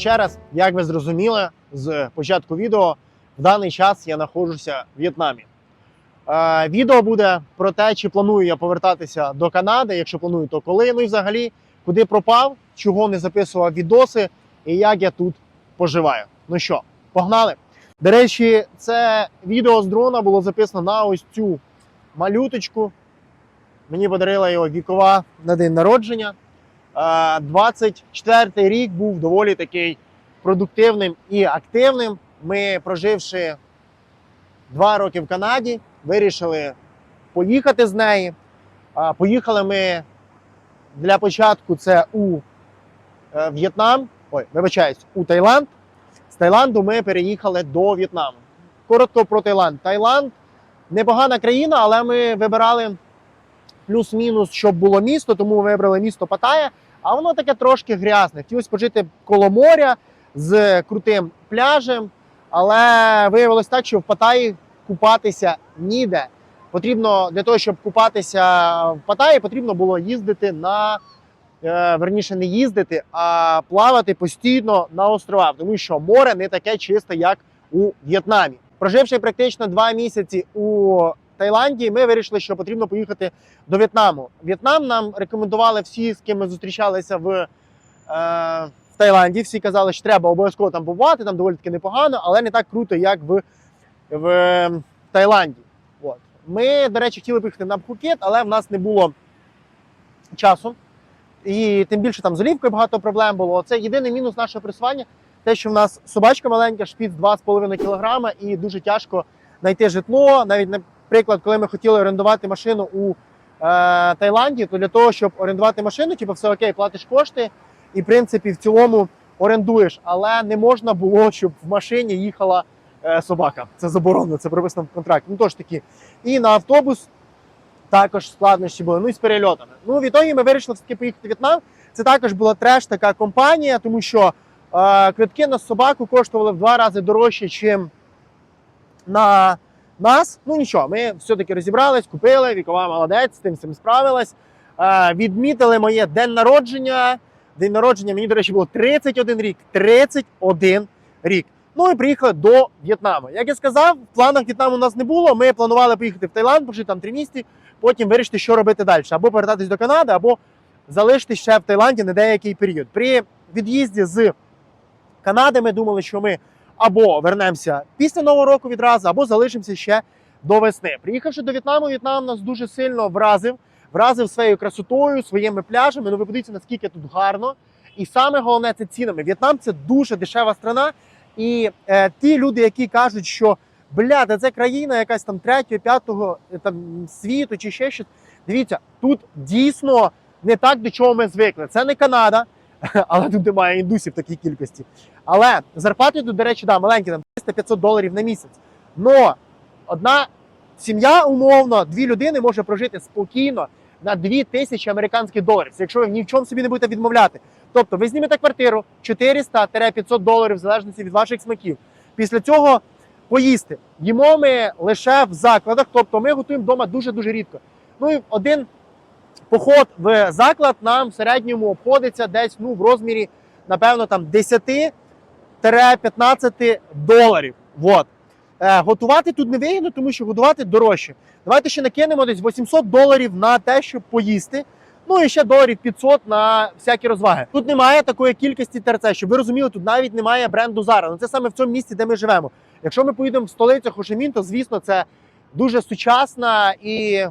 Ще раз. Як ви зрозуміли з початку відео, в даний час я знаходжуся в В'єтнамі. Е, відео буде про те, чи планую я повертатися до Канади. Якщо планую, то коли. Ну і взагалі, куди пропав, чого не записував відоси і як я тут поживаю. Ну що, погнали? До речі, це відео з дрона було записано на ось цю малюточку. Мені подарила його вікова на день народження. Е, 24-й рік був доволі такий продуктивним і активним. Ми, проживши два роки в Канаді, вирішили поїхати з неї. Поїхали ми для початку це у е, В'єтнам. Ой, вибачаюсь, у Таїланд. З Таїланду ми переїхали до В'єтнаму. Коротко про Таїланд. Таїланд непогана країна, але ми вибирали плюс-мінус, щоб було місто, тому ми вибрали місто Паттайя, а воно таке трошки грязне. Хотілося пожити коло моря з крутим пляжем, але виявилось так, що в Паттайі купатися ніде. Потрібно для того, щоб купатися в Паттайі, потрібно було їздити на е, верніше не їздити, а плавати постійно на островах, тому що море не таке чисте, як у В'єтнамі. Проживши практично два місяці у Таїланді, ми вирішили, що потрібно поїхати до В'єтнаму. В'єтнам нам рекомендували всі, з ким ми зустрічалися в, е, в Таїланді. Всі казали, що треба обов'язково там побувати, там доволі таки непогано, але не так круто, як в, в Таїланді. От. Ми, до речі, хотіли поїхати на Пхукет, але в нас не було часу. І тим більше там з олівкою багато проблем було. Це єдиний мінус нашого пресування. Те, що в нас собачка маленька, шпіц 2,5 кг, і дуже тяжко знайти житло. Навіть, наприклад, коли ми хотіли орендувати машину у е, Таїланді, то для того, щоб орендувати машину, типу, все окей, платиш кошти, і в принципі в цілому орендуєш. Але не можна було, щоб в машині їхала е, собака. Це заборонено, це прописано в контракті. Ну тож таки. І на автобус також складнощі були. Ну і з перельотами. Ну, відтоді ми вирішили все-таки поїхати в В'єтнам. Це також була треш така компанія, тому що е, квитки на собаку коштували в два рази дорожче, ніж на нас. Ну нічого, ми все-таки розібрались, купили, вікова молодець, з тим всім справилась. Е, відмітили моє день народження. День народження мені, до речі, було 31 рік. 31 рік. Ну і приїхали до В'єтнаму. Як я сказав, в планах В'єтнаму у нас не було. Ми планували поїхати в Таїланд, пожити там три місяці, потім вирішити, що робити далі. Або повертатись до Канади, або залишитись ще в Таїланді на деякий період. При від'їзді з Канади ми думали, що ми або вернемося після Нового року відразу, або залишимося ще до весни. Приїхавши до В'єтнаму, В'єтнам нас дуже сильно вразив, вразив своєю красотою, своїми пляжами. Ну ви подивіться, наскільки тут гарно. І саме головне це цінами. В'єтнам це дуже дешева страна. І е, ті люди, які кажуть, що бля, та це країна якась там третього, п'ятого е, там світу чи ще щось. Дивіться, тут дійсно не так, до чого ми звикли. Це не Канада, але тут немає індусів в такій кількості. Але зарплати тут, до речі, да, маленькі, там 300-500 доларів на місяць. Но одна сім'я, умовно, дві людини може прожити спокійно на 2 тисячі американських доларів, якщо ви ні в чому собі не будете відмовляти. Тобто ви знімете квартиру 400-500 доларів в залежності від ваших смаків. Після цього поїсти. Їмо ми лише в закладах, тобто ми готуємо вдома дуже-дуже рідко. Ну і один поход в заклад нам в середньому обходиться десь ну, в розмірі, напевно, там 10-15 доларів. Вот. Е, готувати тут не вигідно, тому що готувати дорожче. Давайте ще накинемо десь 800 доларів на те, щоб поїсти. Ну і ще доларів 500 на всякі розваги. Тут немає такої кількості терце, щоб ви розуміли, тут навіть немає бренду Zara. Ну це саме в цьому місці, де ми живемо. Якщо ми поїдемо в столицю Хошимін, то звісно це дуже сучасна і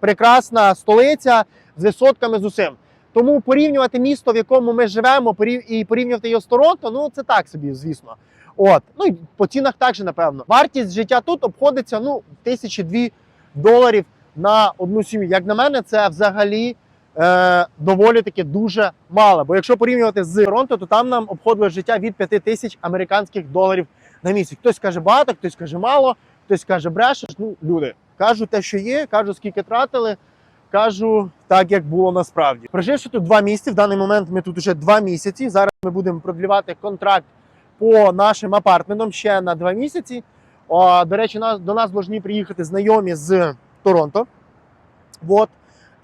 прекрасна столиця з висотками з усім. Тому порівнювати місто, в якому ми живемо, і порівнювати його з Торонто, ну це так собі, звісно. От, ну і по цінах також, напевно. Вартість життя тут обходиться ну, тисячі дві доларів на одну сім'ю. Як на мене, це взагалі е, доволі таки дуже мало. Бо якщо порівнювати з Торонто, то там нам обходило життя від 5 тисяч американських доларів на місяць. Хтось каже багато, хтось каже мало, хтось каже брешеш. Ну, люди кажу те, що є, кажу, скільки тратили. Кажу так, як було насправді. Проживши тут два місяці, в даний момент ми тут уже два місяці. Зараз ми будемо продлівати контракт по нашим апартментам ще на два місяці. О, до речі, нас, до нас повинні приїхати знайомі з Торонто. Вот.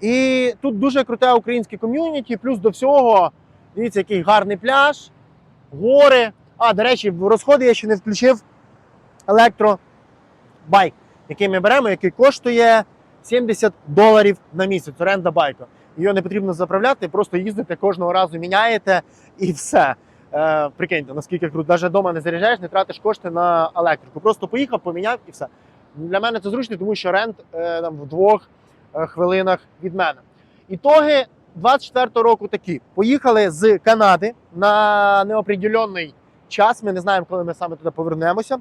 І тут дуже круте українське ком'юніті. Плюс до всього, дивіться, який гарний пляж. гори. А, до речі, в розходи я ще не включив електробайк, який ми беремо, який коштує 70 доларів на місяць. Оренда байка. Його не потрібно заправляти, просто їздите кожного разу міняєте і все. Е, прикиньте, наскільки круто. Навіть вдома не заряджаєш, не тратиш кошти на електрику. Просто поїхав, поміняв і все. Для мене це зручно, тому що рент е, там в двох е, хвилинах від мене. Ітоги 24-го року такі: поїхали з Канади на неопределенний час. Ми не знаємо, коли ми саме туди повернемося.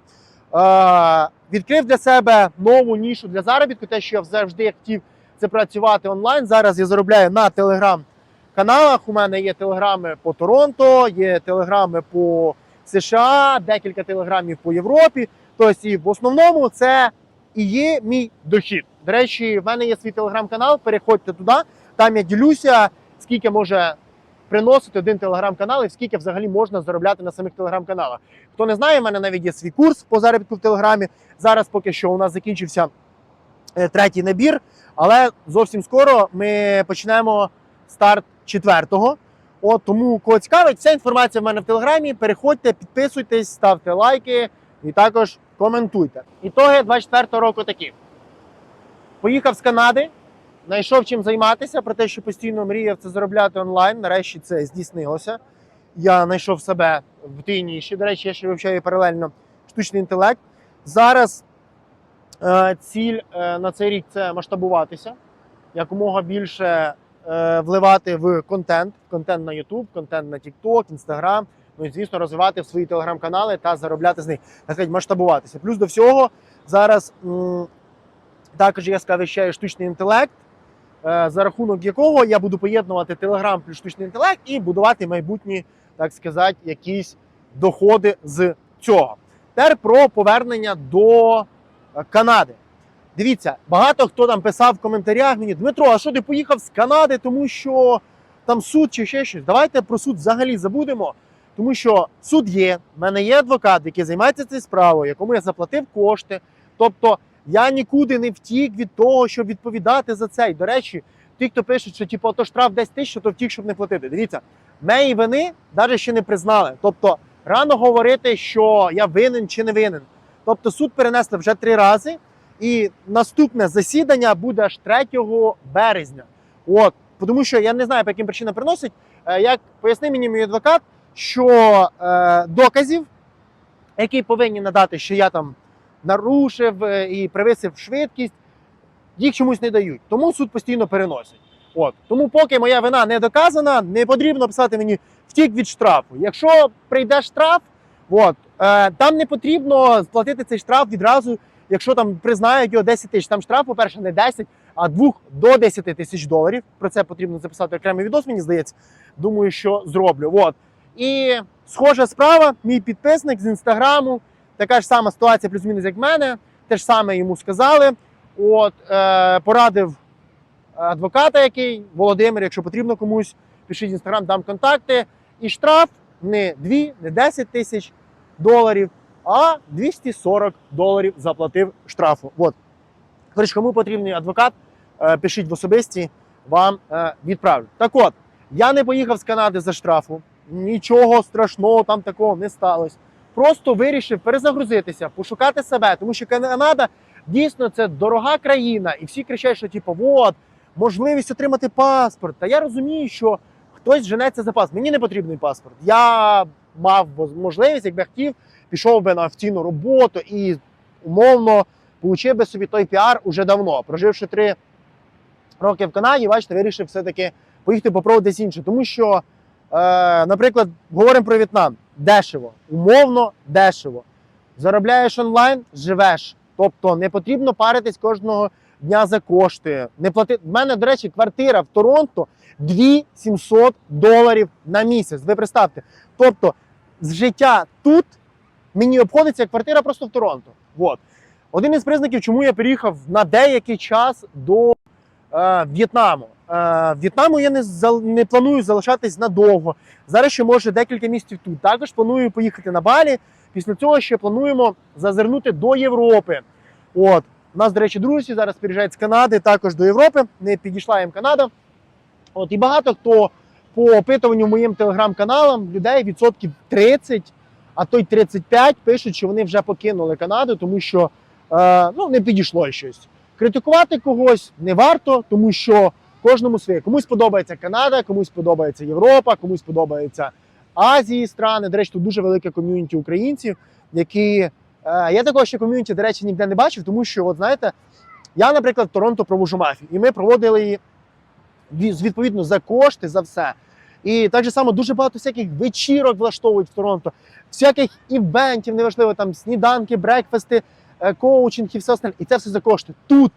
Е, відкрив для себе нову нішу для заробітку. Те, що я завжди хотів це працювати онлайн. Зараз я заробляю на телеграм-каналах. У мене є телеграми по Торонто, є телеграми по США, декілька телеграмів по Європі. Тобто, і в основному це і є мій дохід. До речі, в мене є свій телеграм-канал. Переходьте туди. Там я ділюся, скільки може приносити один телеграм-канал і скільки взагалі можна заробляти на самих телеграм-каналах. Хто не знає, в мене навіть є свій курс по заробітку в телеграмі. Зараз поки що у нас закінчився е, третій набір, але зовсім скоро ми почнемо старт четвертого. От тому кого цікавить, вся інформація в мене в телеграмі. Переходьте, підписуйтесь, ставте лайки і також коментуйте. Ітоги 24-го року такі. Поїхав з Канади, знайшов чим займатися, про те, що постійно мріяв це заробляти онлайн. Нарешті це здійснилося. Я знайшов себе в тій ніші. До речі, я ще вивчаю паралельно штучний інтелект. Зараз е, ціль е, на цей рік це масштабуватися, якомога більше е, вливати в контент, контент на YouTube, контент на TikTok, Instagram. Ну і звісно, розвивати свої телеграм-канали та заробляти з них, так сказати, масштабуватися. Плюс до всього зараз м, також я скавищаю штучний інтелект, за рахунок якого я буду поєднувати Телеграм плюс штучний інтелект і будувати майбутні, так сказати, якісь доходи з цього. Тепер про повернення до е, Канади. Дивіться, багато хто там писав в коментарях мені: Дмитро, а що ти поїхав з Канади, тому що там суд чи ще щось. Давайте про суд взагалі забудемо. Тому що суд є, в мене є адвокат, який займається цією справою, якому я заплатив кошти. Тобто я нікуди не втік від того, щоб відповідати за це. І, до речі, ті, хто пишуть, що типу, то штраф 10 тисяч, то втік, щоб не платити. Дивіться, моєї вини навіть ще не признали. Тобто, рано говорити, що я винен чи не винен. Тобто, суд перенесли вже три рази, і наступне засідання буде аж 3 березня. От, тому що я не знаю, по яким причинам приносять. Е, Як пояснив мені мій адвокат, що е, доказів, які повинні надати, що я там нарушив е, і перевисив швидкість, їх чомусь не дають. Тому суд постійно переносить. От тому, поки моя вина не доказана, не потрібно писати мені втік від штрафу. Якщо прийде штраф, от, е, там не потрібно сплатити цей штраф відразу, якщо там признають його 10 тисяч. Там штраф, по-перше, не 10, а 2 до 10 тисяч доларів. Про це потрібно записати окремий відос, мені здається. Думаю, що зроблю. От. І схожа справа, мій підписник з інстаграму, така ж сама ситуація, плюс-мінус, як в мене. Те ж саме йому сказали. От, е, порадив адвоката, який Володимир, якщо потрібно комусь, пишіть в інстаграм, дам контакти. І штраф не 2, не 10 тисяч доларів, а 240 доларів заплатив штрафу. От. Коротше, кому потрібний адвокат, е, пишіть в особисті, вам е, відправлю. Так от, я не поїхав з Канади за штрафу, нічого страшного там такого не сталося. Просто вирішив перезагрузитися, пошукати себе, тому що Канада дійсно це дорога країна, і всі кричать, що типу, от, можливість отримати паспорт. Та я розумію, що хтось женеться за паспорт. Мені не потрібний паспорт. Я мав можливість, якби хотів, пішов би на офіційну роботу і умовно получив би собі той піар уже давно. Проживши три роки в Канаді, бачите, вирішив все-таки поїхати попробувати десь інше. Тому що, е, наприклад, говоримо про В'єтнам. Дешево, умовно дешево. Заробляєш онлайн, живеш. Тобто не потрібно паритись кожного дня за кошти. Не плати... В мене, до речі, квартира в Торонто 2700 доларів на місяць. Ви представте. Тобто, з життя тут мені обходиться квартира просто в Торонто. Вот. Один із признаків, чому я переїхав на деякий час до е, В'єтнаму. Е, В'єтнаму я не, не планую залишатись надовго. Зараз ще може декілька місяців тут. Також планую поїхати на Балі. Після цього ще плануємо зазирнути до Європи. От. У нас, до речі, друзі зараз приїжджають з Канади також до Європи. Не підійшла їм Канада. От, і багато хто по опитуванню моїм телеграм-каналам людей відсотків 30, а то й 35 пишуть, що вони вже покинули Канаду, тому що е, ну, не підійшло щось. Критикувати когось не варто, тому що кожному своє. Комусь подобається Канада, комусь подобається Європа, комусь подобається Азії страни. До речі, тут дуже велике ком'юніті українців, які е, я такого ще ком'юніті, до речі, ніде не бачив, тому що, от знаєте, я, наприклад, в Торонто провожу мафію, і ми проводили її відповідно за кошти, за все. І так же само дуже багато всяких вечірок влаштовують в Торонто, всяких івентів, неважливо, там сніданки, брекфасти, е, коучинг і все остальне. І це все за кошти. Тут,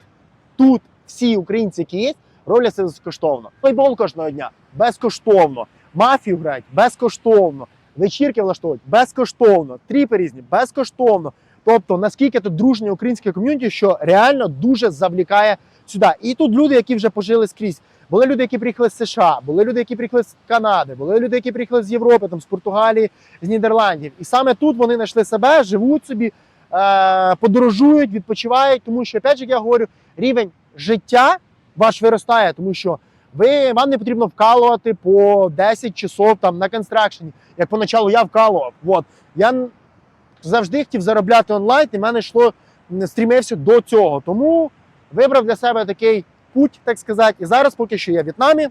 тут всі українці, які є, роблять це безкоштовно. Фейбол кожного дня безкоштовно. Мафію грають безкоштовно. Вечірки влаштовують безкоштовно, тріпи різні безкоштовно. Тобто, наскільки тут дружнє українське ком'юніті, що реально дуже завлікає сюди. І тут люди, які вже пожили скрізь. Були люди, які приїхали з США, були люди, які приїхали з Канади, були люди, які приїхали з Європи, там з Португалії, з Нідерландів. І саме тут вони знайшли себе, живуть собі, е, подорожують, відпочивають, тому що, опять же, як я говорю, рівень життя ваш виростає, тому що ви вам не потрібно вкалувати по 10 часов там на констракшені. Як поначалу я вкалував. От я завжди хотів заробляти онлайн, і в мене йшло стрімився до цього. Тому вибрав для себе такий путь, так сказати. І зараз поки що я в В'єтнамі,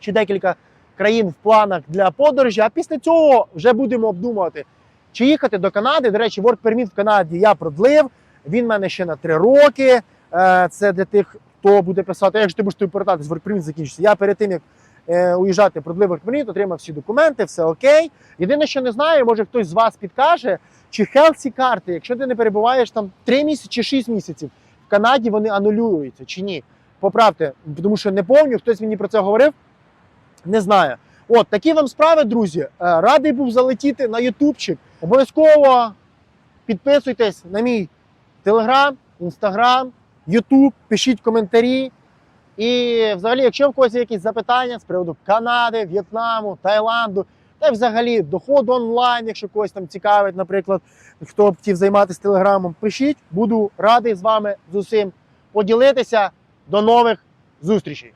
ще декілька країн в планах для подорожі. А після цього вже будемо обдумувати, чи їхати до Канади. До речі, Work Permit в Канаді я продлив. Він в мене ще на 3 роки. Е, Це для тих, хто буде писати, як же ти будеш тобі повертатись, Work закінчиться. Я перед тим, як е, уїжджати, продлив Work отримав всі документи, все окей. Єдине, що не знаю, може хтось з вас підкаже, чи healthy карти, якщо ти не перебуваєш там 3 місяці чи 6 місяців, в Канаді вони анулюються чи ні. Поправте, тому що не помню, хтось мені про це говорив. Не знаю. От такі вам справи, друзі. Е, Радий був залетіти на Ютубчик. Обов'язково підписуйтесь на мій Телеграм, Інстаграм, Ютуб, пишіть коментарі. І взагалі, якщо в когось є якісь запитання з приводу Канади, В'єтнаму, Таїланду, та й взагалі доходу онлайн, якщо когось там цікавить, наприклад, хто б хотів займатися телеграмом, пишіть. Буду радий з вами з усім поділитися. До нових зустрічей!